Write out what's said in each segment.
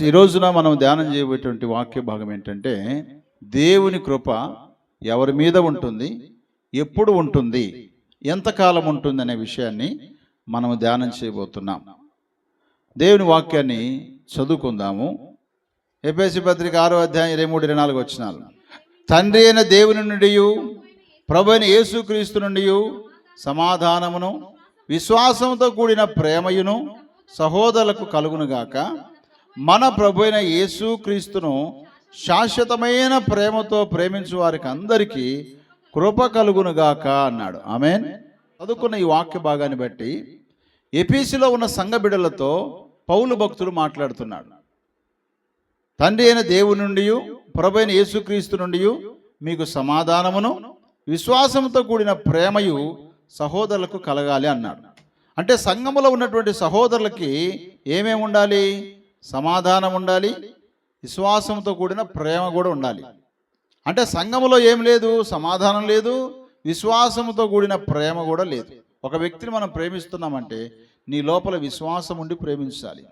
కాబట్టి ఈ రోజున మనం ధ్యానం చేయబోయేటువంటి వాక్య భాగం ఏంటంటే దేవుని కృప ఎవరి మీద ఉంటుంది ఎప్పుడు ఉంటుంది ఎంతకాలం ఉంటుంది అనే విషయాన్ని మనం ధ్యానం చేయబోతున్నాం. దేవుని వాక్యాన్ని చదువుకుందాము. ఎపిఎస్సి పత్రిక ఆరో అధ్యాయం ఇరవై మూడు ఇరవై నాలుగు వచ్చినాలు తండ్రి అయిన దేవుని నుండి ప్రభు అయిన యేసుక్రీస్తు నుండి సమాధానమును విశ్వాసంతో కూడిన ప్రేమయును సహోదరులకు కలుగునుగాక మన ప్రభు అయిన యేసుక్రీస్తును శాశ్వతమైన ప్రేమతో ప్రేమించు వారికి అందరికీ కృప కలుగునుగాక అన్నాడు. ఆమెన్. చదువుకున్న ఈ వాక్య భాగాన్ని బట్టి ఎపీసీలో ఉన్న సంఘ బిడలతో పౌలు భక్తుడు మాట్లాడుతున్నాడు. తండ్రి అయిన దేవుని నుండి ప్రభు అయిన యేసుక్రీస్తు నుండి మీకు సమాధానమును విశ్వాసంతో కూడిన ప్రేమయు సహోదరులకు కలగాలి అన్నాడు. అంటే సంఘములో ఉన్నటువంటి సహోదరులకి ఏమేమి ఉండాలి? సమాధానం ఉండాలి విశ్వాసంతో కూడిన ప్రేమ కూడా ఉండాలి. అంటే సంఘములో ఏం లేదు సమాధానం లేదు విశ్వాసంతో కూడిన ప్రేమ కూడా లేదు. ఒక వ్యక్తిని మనం ప్రేమిస్తున్నామంటే నీ లోపల విశ్వాసం ఉండి ప్రేమించాలి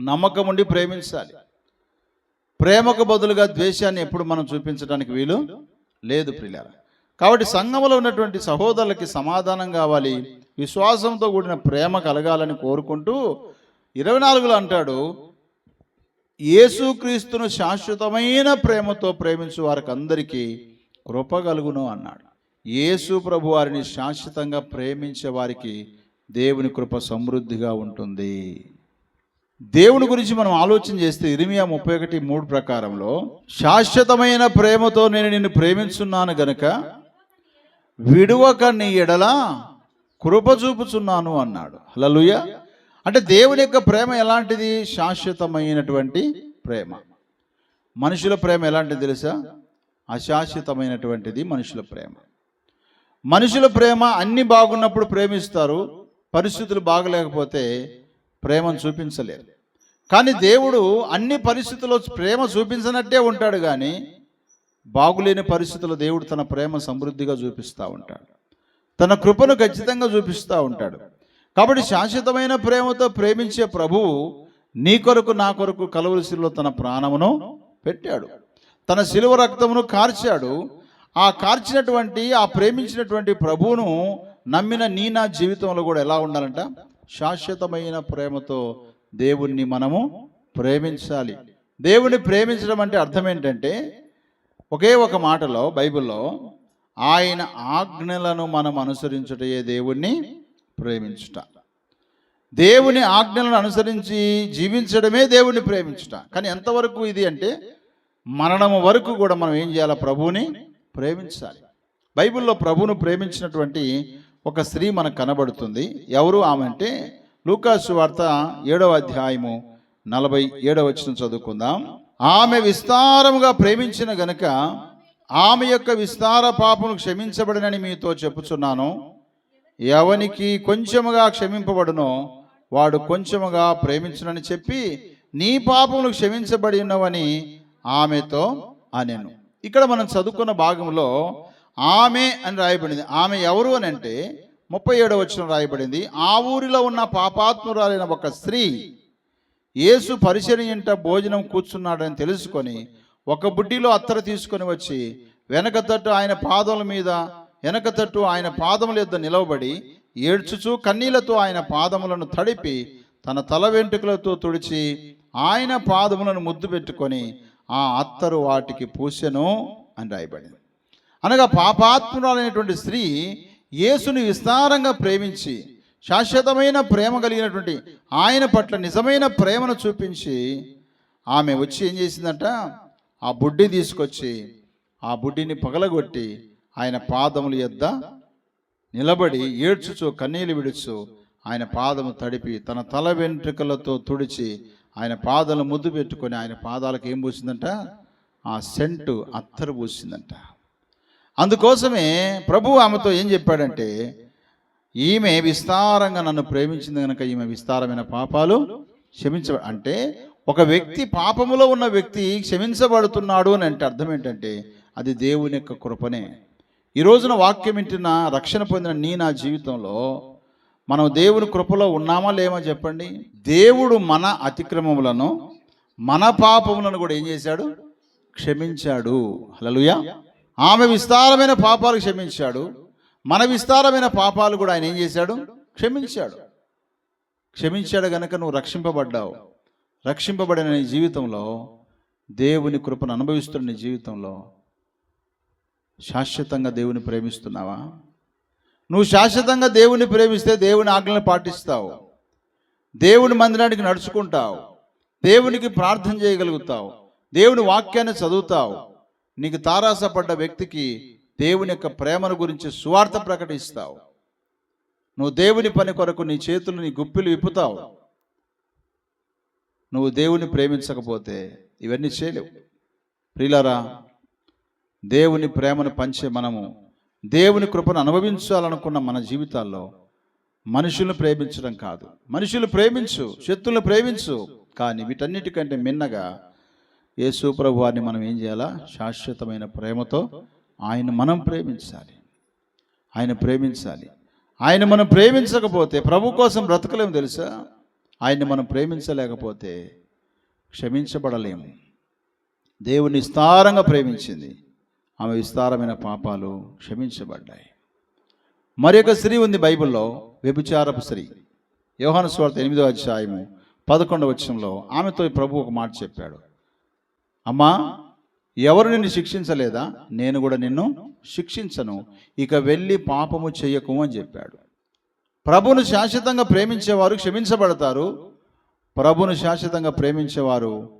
నమ్మకం ఉండి ప్రేమించాలి. ప్రేమకు బదులుగా ద్వేషాన్ని ఎప్పుడు మనం చూపించడానికి వీలు లేదు ప్రియులారా. కాబట్టి సంఘంలో ఉన్నటువంటి సహోదరులకి సమాధానం కావాలి విశ్వాసంతో కూడిన ప్రేమ కలగాలని కోరుకుంటూ ఇరవై నాలుగులో అంటాడు యేసుక్రీస్తును శాశ్వతమైన ప్రేమతో ప్రేమించు వారికి అందరికీ కృప కలుగును అన్నాడు. యేసు ప్రభు వారిని శాశ్వతంగా ప్రేమించే వారికి దేవుని కృప సమృద్ధిగా ఉంటుంది. దేవుని గురించి మనం ఆలోచన చేస్తే ఇరిమియా ముప్పై ఒకటి మూడు ప్రకారంలో శాశ్వతమైన ప్రేమతో నేను నిన్ను ప్రేమించున్నాను గనుక విడువక నీ ఎడల కృప చూపుచున్నాను అన్నాడు. హల్లెలూయ. అంటే దేవుని యొక్క ప్రేమ ఎలాంటిది? శాశ్వతమైనటువంటి ప్రేమ. మనుషుల ప్రేమ ఎలాంటిది తెలుసా? అశాశ్వతమైనటువంటిది మనుషుల ప్రేమ. మనుషుల ప్రేమ అన్ని బాగున్నప్పుడు ప్రేమిస్తారు పరిస్థితులు బాగలేకపోతే ప్రేమను చూపించలేరు. కానీ దేవుడు అన్ని పరిస్థితుల్లో ప్రేమ చూపించినట్టే ఉంటాడు కానీ బాగులేని పరిస్థితుల్లో దేవుడు తన ప్రేమ సమృద్ధిగా చూపిస్తూ ఉంటాడు. తన కృపను ఖచ్చితంగా చూపిస్తూ ఉంటాడు. కాబట్టి శాశ్వతమైన ప్రేమతో ప్రేమించే ప్రభువు నీ కొరకు నా కొరకు కలవలసిలో తన ప్రాణమును పెట్టాడు. తన శిలువ రక్తమును కార్చాడు. ఆ కార్చినటువంటి ఆ ప్రేమించినటువంటి ప్రభువును నమ్మిన నీ నా జీవితంలో కూడా ఎలా ఉండాలంట? శాశ్వతమైన ప్రేమతో దేవుణ్ణి మనము ప్రేమించాలి. దేవుణ్ణి ప్రేమించడం అంటే అర్థం ఏంటంటే ఒకే ఒక మాటలో బైబిల్లో ఆయన ఆజ్ఞలను మనం అనుసరించుటయే దేవుణ్ణి ప్రేమించుట. దేవుని ఆజ్ఞలను అనుసరించి జీవించడమే దేవుణ్ణి ప్రేమించుట. కానీ ఎంతవరకు ఇది అంటే మరణము వరకు కూడా మనం ఏం చేయాలి? ప్రభువుని ప్రేమించాలి. బైబిల్లో ప్రభువును ప్రేమించినటువంటి ఒక స్త్రీ మనకు కనబడుతుంది. ఎవరు? ఆమె అంటే లూకాసు వార్త ఏడవ అధ్యాయము నలభై ఏడవ వచ్చిన చదువుకుందాం. ఆమె విస్తారముగా ప్రేమించిన గనుక ఆమె యొక్క విస్తార పాపను క్షమించబడినని మీతో చెప్పుచున్నాను. ఎవనికి కొంచెముగా క్షమింపబడునో వాడు కొంచెముగా ప్రేమించునని చెప్పి నీ పాపములు క్షమించబడి ఉన్నవని ఆమెతో అనెను. ఇక్కడ మనం చదువుకున్న భాగంలో ఆమె అని రాయబడింది. ఆమె ఎవరు అని అంటే ముప్పై ఏడవ వచ్చిన రాయబడింది. ఆ ఊరిలో ఉన్న పాపాత్మురాలైన ఒక స్త్రీ యేసు పరిచర్యంట భోజనం కూర్చున్నాడని తెలుసుకొని ఒక బుడ్డిలో అత్తర తీసుకొని వచ్చి వెనక తట్టు ఆయన పాదముల మీద వెనక తట్టు ఆయన పాదముల యొద్ద నిలవబడి ఏడ్చుచూ కన్నీళ్ళతో ఆయన పాదములను తడిపి తన తల వెంట్రుకలతో తుడిచి ఆయన పాదములను ముద్దు పెట్టుకొని ఆ అత్తరు వాటికి పూసెను అని రాయబడింది. అనగా పాపాత్మురాలైనటువంటి స్త్రీ యేసుని విస్తారంగా ప్రేమించి శాశ్వతమైన ప్రేమ కలిగినటువంటి ఆయన పట్ల నిజమైన ప్రేమను చూపించి ఆమె వచ్చి ఏం చేసిందంట? ఆ బుడ్డి తీసుకొచ్చి ఆ బుడ్డిని పగలగొట్టి ఆయన పాదముల యొద్ద నిలబడి ఏడ్చుచు కన్నీలు విడుచు ఆయన పాదము తడిపి తన తల వెంట్రుకలతో తుడిచి ఆయన పాదాలు ముద్దు పెట్టుకొని ఆయన పాదాలకు ఏం పూసిందంట? ఆ సెంటు అత్తరు పూసిందంట. అందుకోసమే ప్రభు ఆమెతో ఏం చెప్పాడంటే ఈమె విస్తారంగా నన్ను ప్రేమించింది కనుక ఈమె విస్తారమైన పాపాలు క్షమించ అంటే ఒక వ్యక్తి పాపములో ఉన్న వ్యక్తి క్షమించబడుతున్నాడు అని అంటే అర్థం ఏంటంటే అది దేవుని యొక్క కృపనే. ఈ రోజున వాక్యం వింటున్న రక్షణ పొందిన నీ నా జీవితంలో మనం దేవుని కృపలో ఉన్నామా లేమా చెప్పండి? దేవుడు మన అతిక్రమములను మన పాపములను కూడా ఏం చేశాడు? క్షమించాడు. హల్లెలూయా. ఆమె విస్తారమైన పాపాలు క్షమించాడు. మన విస్తారమైన పాపాలు కూడా ఆయన ఏం చేశాడు? క్షమించాడు. క్షమించాడు గనక నువ్వు రక్షింపబడ్డావు. రక్షింపబడిన నీ జీవితంలో దేవుని కృపను అనుభవిస్తున్న నీ జీవితంలో శాశ్వతంగా దేవుని ప్రేమిస్తున్నావా? నువ్వు శాశ్వతంగా దేవుని ప్రేమిస్తే దేవుని ఆజ్ఞలను పాటిస్తావు. దేవుని మందిరానికి నడుచుకుంటావు. దేవునికి ప్రార్థన చేయగలుగుతావు. దేవుని వాక్యాన్ని చదువుతావు. నీకు తారాసపడ్డ వ్యక్తికి దేవుని యొక్క ప్రేమను గురించి సువార్త ప్రకటిస్తావు. నువ్వు దేవుని పని కొరకు నీ చేతులు నీ గుప్పిలు విప్పుతావు. నువ్వు దేవుని ప్రేమించకపోతే ఇవన్నీ చేయలేవు. ప్రియులారా దేవుని ప్రేమను పంచే మనము దేవుని కృపను అనుభవించాలనుకున్న మన జీవితాల్లో మనుషులను ప్రేమించడం కాదు. మనుషులు ప్రేమించు శత్రులను ప్రేమించు కానీ వీటన్నిటికంటే మిన్నగా యేసు ప్రభు వారిని మనం ఏం చేయాలా? శాశ్వతమైన ప్రేమతో ఆయన మనం ప్రేమించాలి. ఆయన ప్రేమించాలి. ఆయన మనం ప్రేమించకపోతే ప్రభు కోసం బ్రతకలేము తెలుసా? ఆయన్ని మనం ప్రేమించలేకపోతే క్షమించబడలేము. దేవుని విస్తారంగా ప్రేమించింది. ఆమె విస్తారమైన పాపాలు క్షమించబడ్డాయి. మరి ఒక స్త్రీ ఉంది బైబిల్లో వ్యభిచారపు స్త్రీ. యోహాను స్వార్థ ఎనిమిదో అధ్యాయము పదకొండవ వచ్చంలో ఆమెతో ప్రభు ఒక మాట చెప్పాడు. అమ్మా ఎవరు నిన్ను శిక్షించలేదా? నేను కూడా నిన్ను శిక్షించను. ఇక వెళ్ళి పాపము చెయ్యకు అని చెప్పాడు. ప్రభును శాశ్వతంగా ప్రేమించేవారు క్షమించబడతారు. ప్రభును శాశ్వతంగా ప్రేమించేవారు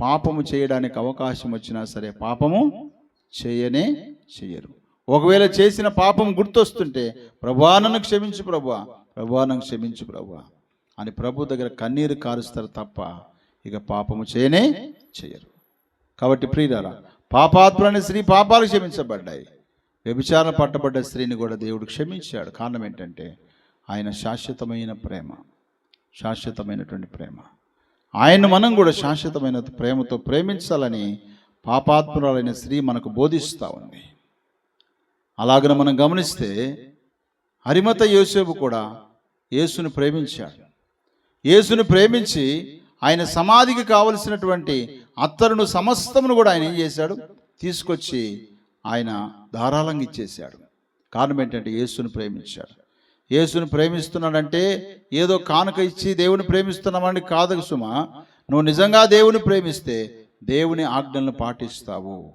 పాపము చేయడానికి అవకాశం వచ్చినా సరే పాపము చేయనే చెయ్యరు. ఒకవేళ చేసిన పాపం గుర్తొస్తుంటే ప్రభానను క్షమించు ప్రభువా ప్రభువా క్షమించు ప్రభువా అని ప్రభు దగ్గర కన్నీరు కారుస్తారు తప్ప ఇక పాపము చేయనే చేయరు కాబట్టి ప్రియులారా పాపాత్మని స్త్రీ పాపాలు క్షమించబడ్డాయి. వ్యభిచారణ పట్టబడ్డ స్త్రీని కూడా దేవుడు క్షమించాడు. కారణం ఏంటంటే ఆయన శాశ్వతమైన ప్రేమ శాశ్వతమైనటువంటి ప్రేమ. ఆయన మనం కూడా శాశ్వతమైన ప్రేమతో ప్రేమించాలని పాపాత్మురాలైన స్త్రీ మనకు బోధిస్తూ ఉంది. అలాగన మనం గమనిస్తే హరిమత యోసేపు కూడా యేసును ప్రేమించాడు. యేసును ప్రేమించి ఆయన సమాధికి కావలసినటువంటి అత్తరును సమస్తమును కూడా ఆయన ఏం చేశాడు? తీసుకొచ్చి ఆయన ధారాళంగా ఇచ్చేశాడు. కారణం ఏంటంటే యేసును ప్రేమించాడు. యేసును ప్రేమిస్తున్నాడంటే ఏదో కానుక ఇచ్చి దేవుని ప్రేమిస్తున్నామని కాదు సుమా. నువ్వు నిజంగా దేవుని ప్రేమిస్తే దేవుని ఆజ్ఞలను పాటిస్తావు.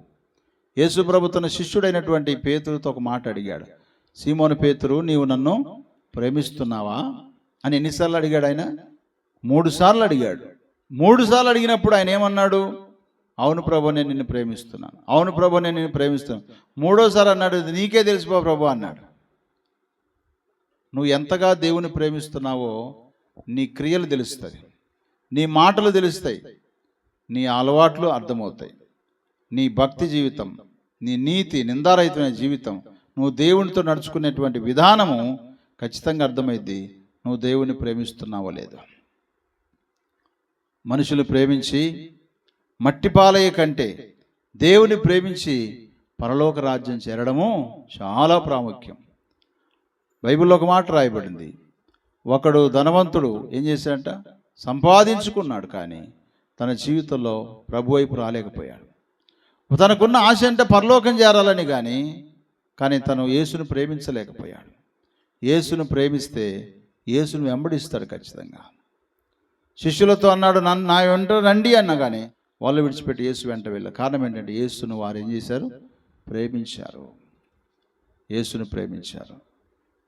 యేసు ప్రభు తన శిష్యుడైనటువంటి పేతురుతో ఒక మాట అడిగాడు. సీమోను పేతురు నీవు నన్ను ప్రేమిస్తున్నావా? అని ఎన్నిసార్లు అడిగాడు ఆయన? మూడు సార్లు అడిగాడు. మూడు సార్లు అడిగినప్పుడు ఆయన ఏమన్నాడు? అవును ప్రభు నేను నిన్ను ప్రేమిస్తున్నాను. అవును ప్రభు నేను నిన్ను ప్రేమిస్తున్నాను. మూడోసారి అన్నాడు నీకే తెలిసిపో ప్రభు అన్నాడు. నువ్వు ఎంతగా దేవుని ప్రేమిస్తున్నావో నీ క్రియలు తెలుస్తాయి. నీ మాటలు తెలుస్తాయి. నీ అలవాట్లు అర్థమవుతాయి. నీ భక్తి జీవితం నీ నీతి నిందారహితమైన జీవితం నువ్వు దేవునితో నడుచుకునేటువంటి విధానము ఖచ్చితంగా అర్థమైద్ది. నువ్వు దేవుని ప్రేమిస్తున్నావో లేదో. మనుషులు ప్రేమించి మట్టిపాలయ్య కంటే దేవుని ప్రేమించి పరలోక రాజ్యం చేరడము చాలా ప్రాముఖ్యం. బైబిల్లో ఒక మాట రాయబడింది. ఒకడు ధనవంతుడు ఏం చేశాడంట? సంపాదించుకున్నాడు కానీ తన జీవితంలో ప్రభు వైపు రాలేకపోయాడు. తనకున్న ఆశ అంటే పరలోకం చేరాలని కానీ కానీ తను యేసును ప్రేమించలేకపోయాడు. యేసును ప్రేమిస్తే యేసును వెంబడిస్తాడు ఖచ్చితంగా. శిష్యులతో అన్నాడు నన్ను నా వెంట రండి అన్న కానీ వాళ్ళు విడిచిపెట్టి యేసు వెంట వెళ్ళారు. కారణం ఏంటంటే యేసును వారు ఏం చేశారు? ప్రేమించారు. యేసును ప్రేమించారు.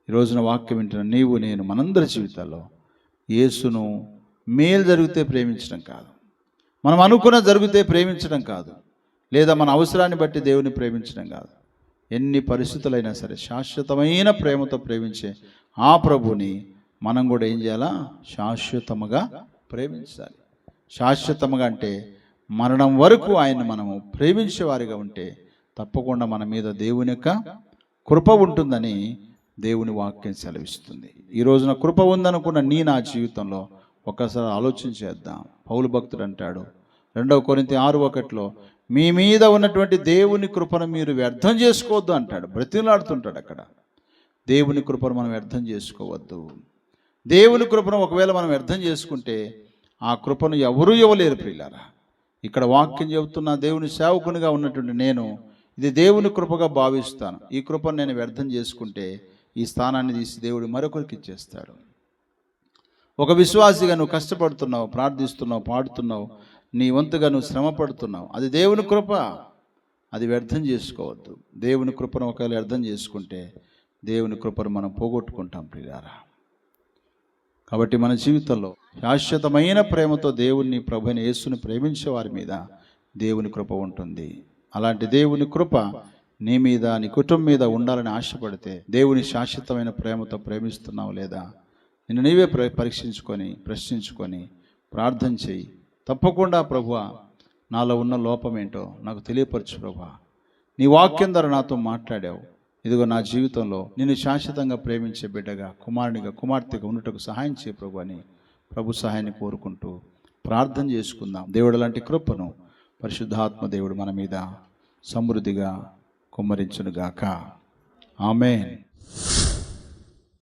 ఈ రోజున వాక్యం వింటున్న నీవు నేను మనందరి జీవితాల్లో యేసును మేలు జరిగితే ప్రేమించడం కాదు. మనం అనుకున్న జరిగితే ప్రేమించడం కాదు. లేదా మన అవసరాన్ని బట్టి దేవుని ప్రేమించడం కాదు. ఎన్ని పరిస్థితులైనా సరే శాశ్వతమైన ప్రేమతో ప్రేమించే ఆ ప్రభుని మనం కూడా ఏం చేయాలా? శాశ్వతముగా ప్రేమించాలి. శాశ్వతముగా అంటే మరణం వరకు ఆయన మనము ప్రేమించేవారిగా ఉంటే తప్పకుండా మన మీద దేవుని యొక్క కృప ఉంటుందని దేవుని వాక్యం సెలవిస్తుంది. ఈ రోజున కృప ఉందనుకున్న నీ నా జీవితంలో ఒక్కసారి ఆలోచన చేద్దాం. పౌలు భక్తుడు అంటాడు రెండవ కొరింత ఆరు ఒకటిలో మీ మీద ఉన్నటువంటి దేవుని కృపను మీరు వ్యర్థం చేసుకోవద్దు అంటాడు. బ్రతిలాడుతుంటాడు అక్కడ. దేవుని కృపను మనం వ్యర్థం చేసుకోవద్దు. దేవుని కృపను ఒకవేళ మనం వ్యర్థం చేసుకుంటే ఆ కృపను ఎవరూ ఇవ్వలేరు ప్రియులారా. ఇక్కడ వాక్యం చెబుతున్న దేవుని సేవకునిగా ఉన్నటువంటి నేను ఇది దేవుని కృపగా భావిస్తాను. ఈ కృపను నేను వ్యర్థం చేసుకుంటే ఈ స్థానాన్ని తీసి దేవుడు మరొకరికి ఇచ్చేస్తాడు. ఒక విశ్వాసిగా నువ్వు కష్టపడుతున్నావు ప్రార్థిస్తున్నావు పాడుతున్నావు నీ వంతుగా నువ్వు శ్రమ పడుతున్నావు అది దేవుని కృప. అది వ్యర్థం చేసుకోవద్దు. దేవుని కృపను ఒకవేళ వ్యర్థం చేసుకుంటే దేవుని కృపను మనం పోగొట్టుకుంటాం ప్రియారా కాబట్టి మన జీవితంలో శాశ్వతమైన ప్రేమతో దేవుణ్ణి ప్రభుని యేసుని ప్రేమించే వారి మీద దేవుని కృప ఉంటుంది. అలాంటి దేవుని కృప నీ మీద నీ కుటుంబం మీద ఉండాలని ఆశపడితే దేవుని శాశ్వతమైన ప్రేమతో ప్రేమిస్తున్నావు లేదా? నిన్ను నీవే ప్ర- పరీక్షించుకొని ప్రశ్నించుకొని ప్రార్థన చేయి. తప్పకుండా ప్రభువ నాలో ఉన్న లోపం ఏంటో నాకు తెలియపరచు ప్రభు నీ వాక్యం ద్వారా నాతో మాట్లాడావు. ఇదిగో నా జీవితంలో నిన్ను శాశ్వతంగా ప్రేమించే బిడ్డగా కుమారునిగా కుమార్తెగా ఉండుటకు సహాయం చేయ ప్రభు అని ప్రభు సహాయాన్ని కోరుకుంటూ ప్రార్థన చేసుకుందాం. దేవుడు లాంటి కృపను పరిశుద్ధాత్మ దేవుడు మన మీద సమృద్ధిగా కుమ్మరించునుగాక. ఆమె